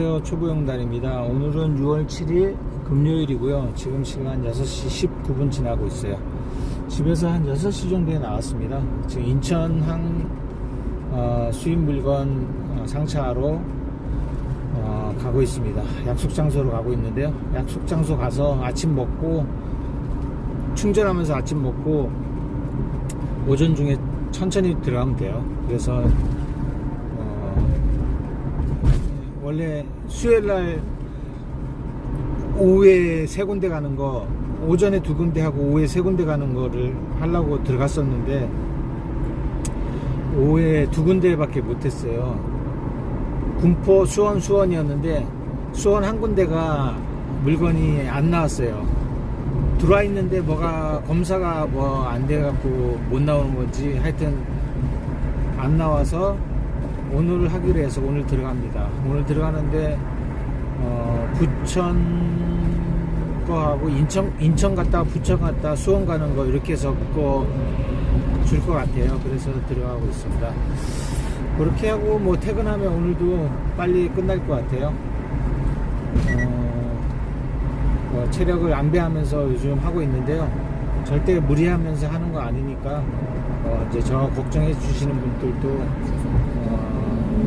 안녕하세요. 초보영단입니다. 오늘은 6월 7일 금요일이고요. 지금 시간 6시 19분 지나고 있어요. 집에서 한 6시 정도에 나왔습니다. 지금 인천항 어, 수입 물건 어, 상차하러 어, 가고 있습니다. 약속 장소로 가고 있는데요. 약속 장소 가서 아침 먹고 충전하면서 아침 먹고 오전 중에 천천히 들어가면 돼요. 그래서 원래 수요일 날 오후에 세 군데 가는 거 오전에 두 군데 하고 오후에 세 군데 가는 거를 하려고 들어갔었는데 오후에 두 군데밖에 못했어요. 군포 수원 수원이었는데 수원 한 군데가 물건이 안 나왔어요. 들어와 있는데 뭐가 검사가 뭐 안 돼갖고 못 나오는 건지 하여튼 안 나와서 오늘 하기로 해서 오늘 들어갑니다. 오늘 들어가는데 어, 부천 거하고 인천 인천 갔다 부천 갔다 수원 가는 거 이렇게 해서 거줄 것 같아요. 그래서 들어가고 있습니다. 그렇게 하고 뭐 퇴근하면 오늘도 빨리 끝날 것 같아요. 어, 뭐 체력을 안배하면서 요즘 하고 있는데요. 절대 무리하면서 하는 거 아니니까 어, 이제 저 걱정해 주시는 분들도 어,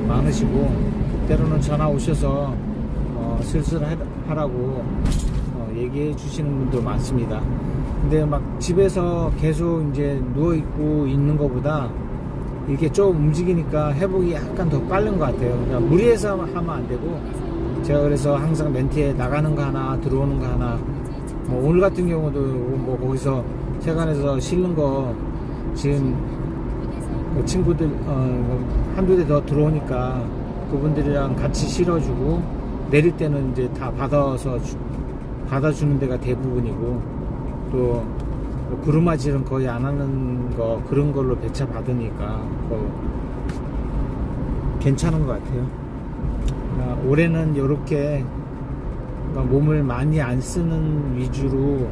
많으시고 때로는 전화 오셔서 어, 슬슬 하- 하라고 어, 얘기해 주시는 분도 많습니다. 근데 막 집에서 계속 이제 누워 있고 있는 것보다 이렇게 좀 움직이니까 회복이 약간 더 빠른 것 같아요. 그러니까 무리해서 하면 안 되고 제가 그래서 항상 멘트에 나가는 거 하나 들어오는 거 하나 뭐 오늘 같은 경우도 뭐 거기서 세관에서 실는 거 지금 뭐 친구들 어, 한두 대 더 들어오니까 그분들이랑 같이 실어주고 내릴 때는 이제 다 받아서 주- 받아주는 데가 대부분이고 또 뭐 구루마질은 거의 안 하는 거 그런 걸로 배차 받으니까 뭐 괜찮은 것 같아요. 아, 올해는 이렇게 몸을 많이 안 쓰는 위주로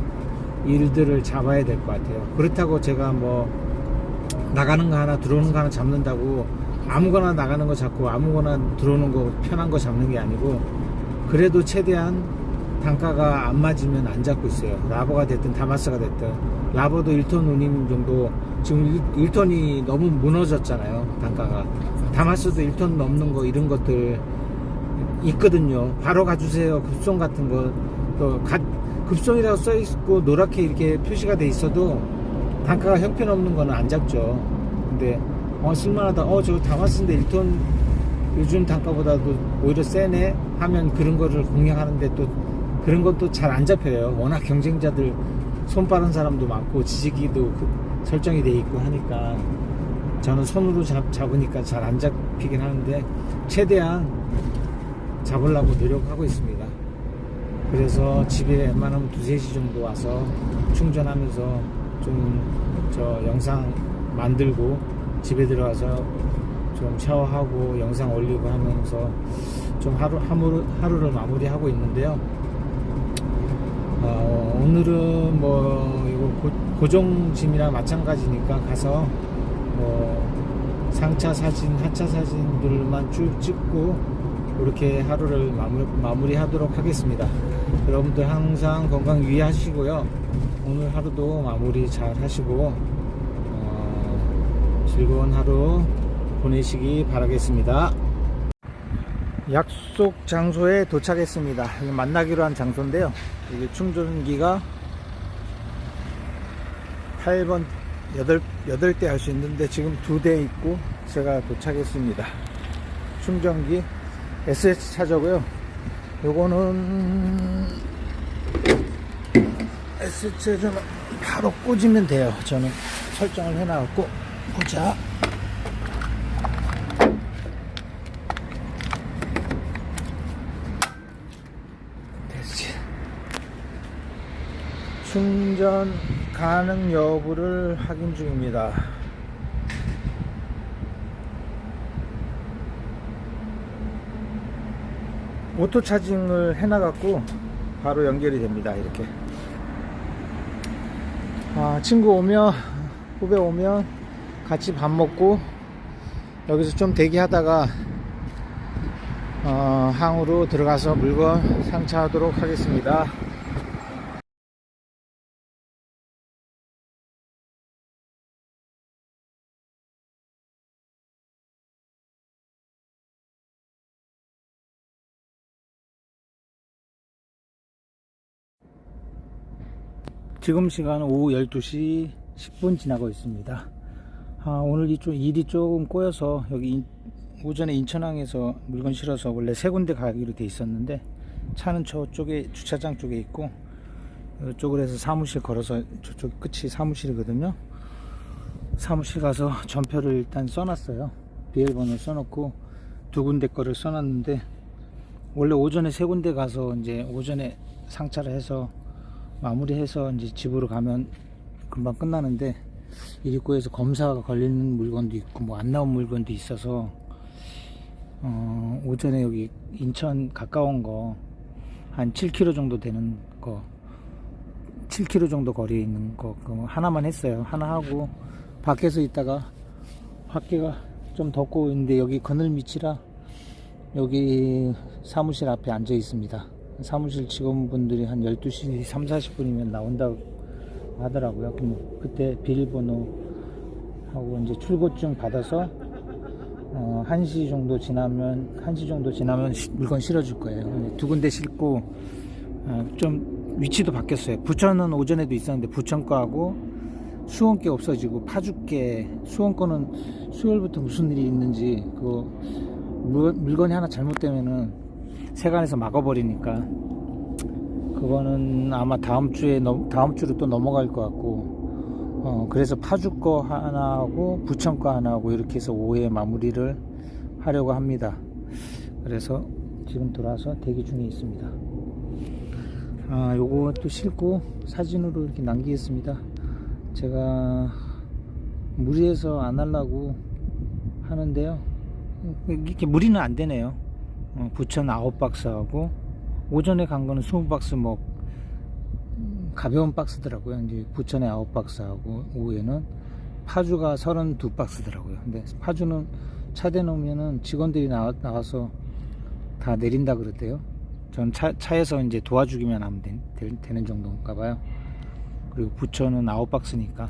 일들을 잡아야 될 것 같아요. 그렇다고 제가 뭐 나가는 거 하나 들어오는 거 하나 잡는다고 아무거나 나가는 거 잡고 아무거나 들어오는 거 편한 거 잡는 게 아니고 그래도 최대한 단가가 안 맞으면 안 잡고 있어요. 라버가 됐든 다마스가 됐든 라버도 1톤 운임 정도 지금 1, 톤이 너무 무너졌잖아요. 단가가 다마스도 1톤 넘는 거 이런 것들 있거든요. 바로 가주세요. 급송 같은 거. 또 가- 급송이라고 써 있고 노랗게 이렇게 표시가 돼 있어도 단가가 형편없는 거는 안 잡죠. 근데 어 쓸만하다. 어 저거 다마스인데 1톤 요즘 단가보다도 오히려 세네 하면 그런 거를 공략하는데 또 그런 것도 잘 안 잡혀요. 워낙 경쟁자들 손 빠른 사람도 많고 지지기도 그- 설정이 돼 있고 하니까 저는 손으로 잡, 잡으니까 잘 안 잡히긴 하는데 최대한 잡으려고 노력하고 있습니다. 그래서 집에 웬만하면 두세 시 정도 와서 충전하면서 좀 저 영상 만들고 집에 들어가서 좀 샤워하고 영상 올리고 하면서 좀 하루, 하루, 하루를 마무리하고 있는데요. 어, 오늘은 뭐 이거 고, 고정짐이랑 마찬가지니까 가서 뭐 상차 사진, 하차 사진들만 쭉 찍고 이렇게 하루를 마무리, 마무리하도록 하겠습니다. 여러분들 항상 건강 유의하시고요. 오늘 하루도 마무리 잘 하시고 어, 즐거운 하루 보내시기 바라겠습니다. 약속 장소에 도착했습니다. 만나기로 한 장소인데요. 이게 충전기가 8번 8, 8대 할 수 있는데 지금 2대 있고 제가 도착했습니다. 충전기 SS 차저고요. 요거는 차저는 바로 꽂으면 돼요. 저는 설정을 해놔갖고 보자. 됐지. 충전 가능 여부를 확인 중입니다. 오토 차징을 해놔갖고 바로 연결이 됩니다. 이렇게. 아, 친구 오면, 후배 오면 같이 밥 먹고 여기서 좀 대기하다가 어, 항으로 들어가서 물건 상차하도록 하겠습니다. 지금 시간은 오후 12시 10분 지나고 있습니다. 아, 오늘 이쪽 일이 조금 꼬여서 여기 인- 오전에 인천항에서 물건 실어서 원래 세 군데 가기로 돼 있었는데 차는 저쪽에 주차장 쪽에 있고 이쪽으로 해서 사무실 걸어서 저쪽 끝이 사무실이거든요. 사무실 가서 전표를 일단 써놨어요. 비밀번호 써놓고 두 군데 거를 써놨는데 원래 오전에 세 군데 가서 이제 오전에 상차를 해서 마무리해서 이제 집으로 가면 금방 끝나는데 일 입구에서 검사가 걸리는 물건도 있고 뭐 안 나온 물건도 있어서 어, 오전에 여기 인천 가까운 거 한 7km 정도 되는 거 7km 정도 거리에 있는 거 하나만 했어요 하나 하고 밖에서 있다가 밖에가 좀 덥고 있는데 여기 그늘 밑이라 여기 사무실 앞에 앉아 있습니다. 사무실 직원분들이 한 12시 3, 40분이면 나온다고 하더라고요. 그럼 그때 비밀번호 하고 이제 출고증 받아서 어, 1시 정도 지나면 1시 정도 지나면 시- 물건 실어줄 거예요. 두 군데 싣고 어, 좀 위치도 바뀌었어요. 부천은 오전에도 있었는데 부천 거하고 수원 게 없어지고 파주께 수원 거는 수요일부터 무슨 일이 있는지 물, 물건이 하나 잘못되면은 세관에서 막아버리니까 그거는 아마 다음 주에 넘- 다음 주로 또 넘어갈 것 같고 어 그래서 파주 거 하나 하고 부천 거 하나 하고 이렇게 해서 오후에 마무리를 하려고 합니다. 그래서 지금 들어와서 대기 중에 있습니다. 아 요거 또 싣고 사진으로 이렇게 남기겠습니다. 제가 무리해서 안 하려고 하는데요. 이렇게 무리는 안 되네요. 어, 부천 9박스하고 오전에 간 거는 20박스 뭐 음, 가벼운 박스더라고요. 이제 부천에 9박스하고 오후에는 파주가 32박스더라고요. 근데 파주는 차 대 놓으면은 직원들이 나와, 나와서 다 내린다 그러대요. 전 차, 차에서 이제 도와주기만 하면 되, 되, 는 정도인가 봐요. 그리고 부천은 9박스니까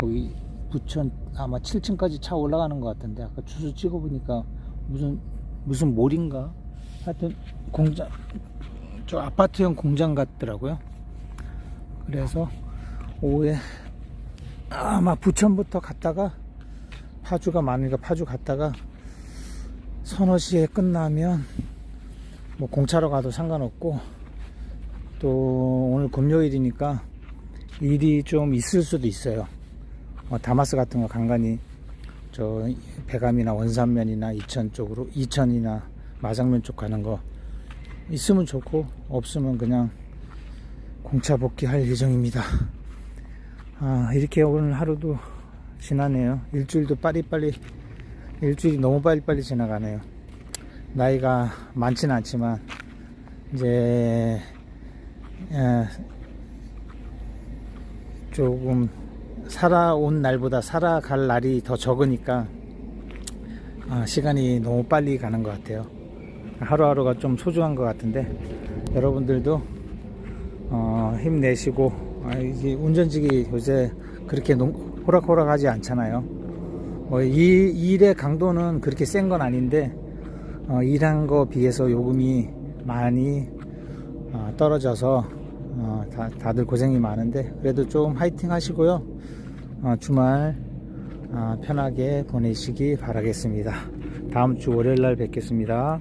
거기 부천 아마 7층까지 차 올라가는 것 같은데 아까 주소 찍어보니까 무슨 무슨 몰인가 하여튼 공장 저 아파트형 공장 같더라고요 그래서 오후에 아마 부천부터 갔다가 파주가 많으니까 파주 갔다가 서너 시에 끝나면 뭐 공차로 가도 상관없고 또 오늘 금요일이니까 일이 좀 있을 수도 있어요. 어, 다마스 같은 거 간간히 저 배감이나 원산면이나 이천 쪽으로 이천이나 마장면 쪽 가는 거 있으면 좋고 없으면 그냥 공차 복귀할 예정입니다. 아 이렇게 오늘 하루도 지나네요. 일주일도 빠리빠리 일주일이 너무 빨리빨리 지나가네요. 나이가 많지는 않지만 이제 에, 조금 살아온 날보다 살아갈 날이 더 적으니까 아, 시간이 너무 빨리 가는 것 같아요. 하루하루가 좀 소중한 것 같은데 여러분들도 어, 힘내시고 아, 이게 운전직이 요새 그렇게 농, 호락호락하지 않잖아요. 뭐 이 일의 강도는 그렇게 센 건 아닌데 어, 일한 거 비해서 요금이 많이 어, 떨어져서 어, 다, 다들 고생이 많은데 그래도 좀 화이팅 하시고요. 어, 주말 어, 편하게 보내시기 바라겠습니다. 다음 주 월요일 날 뵙겠습니다.